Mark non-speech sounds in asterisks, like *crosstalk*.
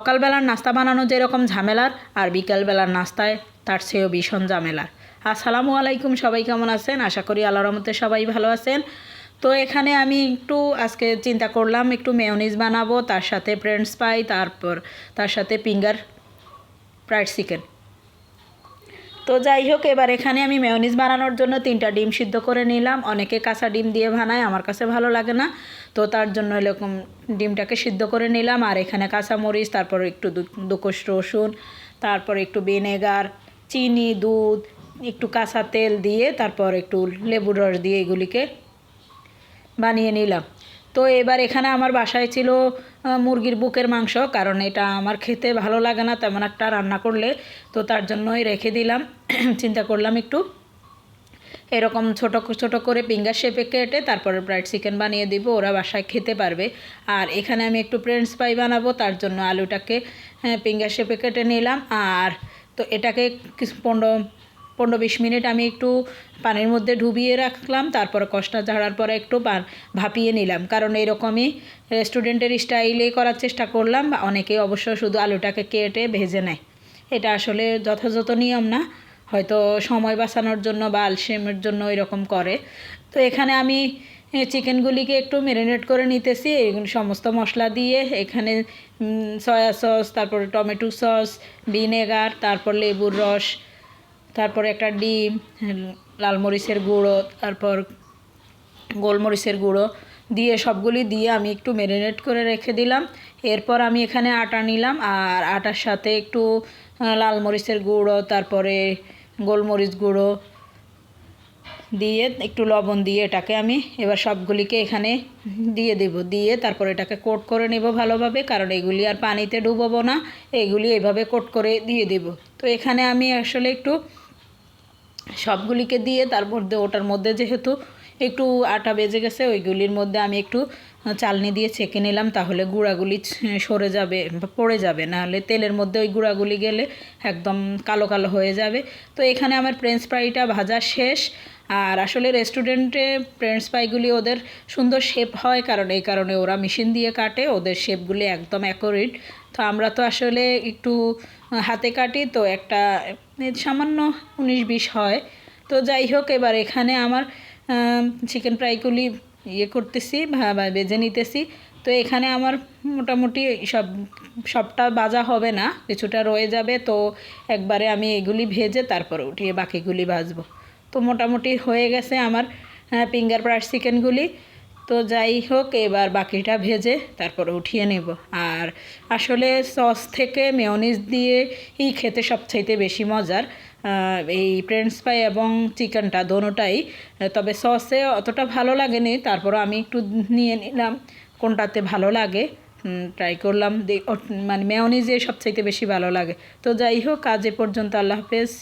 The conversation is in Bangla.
সকালবেলার নাস্তা বানানো যেরকম ঝামেলার, আর বিকালবেলার নাস্তায় তার চেয়েও ভীষণ ঝামেলার। আসসালামু আলাইকুম, সবাই কেমন আছেন? আশা করি আল্লাহর রহমতে সবাই ভালো আছেন। তো এখানে আমি একটু আজকে চিন্তা করলাম, একটু মেয়নিজ বানাবো, তার সাথে ফ্রেন্ডস পাই তারপর তার সাথে ফিঙ্গার ফ্রাইড চিকেন তো যাই হোক, এবার এখানে আমি মেয়নিজ বানানোর জন্য তিনটা ডিম সিদ্ধ করে নিলাম। অনেকে কাঁচা ডিম দিয়ে বানায়, আমার কাছে ভালো লাগে না। তো তার জন্য এরকম ডিমটাকে সিদ্ধ করে নিলাম। আর এখানে কাঁচা মরিচ তারপর একটু দুকোষ রসুন, তারপর একটু ভিনেগার, চিনি, দুধ, একটু কাঁচা তেল দিয়ে তারপর একটু লেবুর রস দিয়ে এগুলিকে বানিয়ে নিলাম। তো এবার এখানে আমার বাসায় ছিল মুরগির বুকের মাংস, কারণ এটা আমার খেতে ভালো লাগে না, তেমন একটা রান্না করলে। তো তার জন্যই রেখে দিলাম। *clears throat* চিন্তা করলাম একটু। এরকম ছোট ছোট করে ফিঙ্গার শেপে কেটে তারপরে ব্রাইড চিকেন বানিয়ে দিব, ওরা বাসায় খেতে পারবে। আর এখানে আমি একটু ফ্রেঞ্চ ফ্রাই বানাবো, তার জন্য আলুটাকে ফিঙ্গার শেপে কেটে নিলাম। আর তো এটাকে কিছু পনেরো পনেরো বিশ মিনিট আমি একটু পানির মধ্যে ডুবিয়ে রাখলাম, তারপরে কষটা ঝাড়ার পরে একটু ভাপিয়ে নিলাম। কারণ এরকমই রেস্টুরেন্টের স্টাইলে করার চেষ্টা করলাম, অনেকে অবশ্য শুধু আলুটাকে কেটে ভেজে নেয়। এটা আসলে যথাযথ নিয়ম না, হয়তো সময় বাঁচানোর জন্য বা আলসেমের জন্য এরকম করে। তো এখানে আমি চিকেনগুলিকে একটু ম্যারিনেট করে নিতেছি এগুলো সমস্ত মশলা দিয়ে এখানে সয়া সস, তারপরে টমেটো সস, ভিনেগার, তারপর লেবুর রস তারপরে একটা ডিম, লাল মরিচের গুঁড়ো, তারপর গোলমরিচের গুঁড়ো দিয়ে সবগুলি দিয়ে আমি একটু ম্যারিনেট করে রেখে দিলাম। এরপর আমি এখানে আটা নিলাম আর আটার সাথে একটু লাল মরিচের গুঁড়ো, তারপরে গোলমরিচ গুঁড়ো দিয়ে একটু লবণ দিয়ে এটাকে আমি এবার সবগুলিকে এখানে দিয়ে দেব। দিয়ে তারপর এটাকে কোট করে নেব ভালোভাবে, কারণ এগুলি আর পানিতে ডুবোবো না, এগুলি এভাবে কোট করে দিয়ে দেব। তো এখানে আমি আসলে একটু সবগুলিকে দিয়ে তার মধ্যে, ওটার মধ্যে যেহেতু একটু আটা বেজে গেছে, ওইগুলির মধ্যে আমি একটু চালনি দিয়ে ছেঁকে নিলাম, তাহলে গুঁড়াগুলি সরে যাবে, পড়ে যাবে। নাহলে তেলের মধ্যে ওই গুঁড়াগুলি গেলে একদম কালো কালো হয়ে যাবে। তো এখানে আমার ফ্রেঞ্চ ফ্রাইটা ভাজা শেষ। আর আসলে রেস্টুরেন্টে ফ্রেঞ্চ ফ্রাইগুলি ওদের সুন্দর শেপ হয় কারণ এই কারণে ওরা মেশিন দিয়ে কাটে, ওদের শেপগুলি একদম অ্যাকোরেট তো আমরা তো আসলে একটু হাতে কাটি তো একটা সামান্য উনিশ বিশ হয়। তো যাই হোক, এবার এখানে আমার চিকেন ফ্রাইগুলি ইয়ে করতেছি, ভা- নিতেছি। তো এখানে আমার মোটামুটি সব, সবটা বাজা হবে না, কিছুটা রয়ে যাবে। তো একবারে আমি এগুলি ভেজে তারপরে উঠিয়ে বাকিগুলি ভাজবো। তো মোটামুটি হয়ে গেছে আমার ফিঙ্গার ফ্রাইড চিকেনগুলি। তো যাই হোক, এবার বাকিটা ভেজে তারপরে উঠিয়ে নেব। আর আসলে সস থেকে মেয়নিজ দিয়ে এই খেতে সবচাইতে বেশি মজার এই ফ্রেঞ্চ ফ্রাই এবং চিকেনটা দোনোটাই। তবে সসে অতটা ভালো লাগেনি তারপর আমি একটু নিয়ে নিলাম, কোনটাতে ভালো লাগে ট্রাই করলাম। মানে মেয়নিজে সবচাইতে বেশি ভালো লাগে। তো যাই হোক, আজ এ পর্যন্ত আল্লাহ হাফেজ।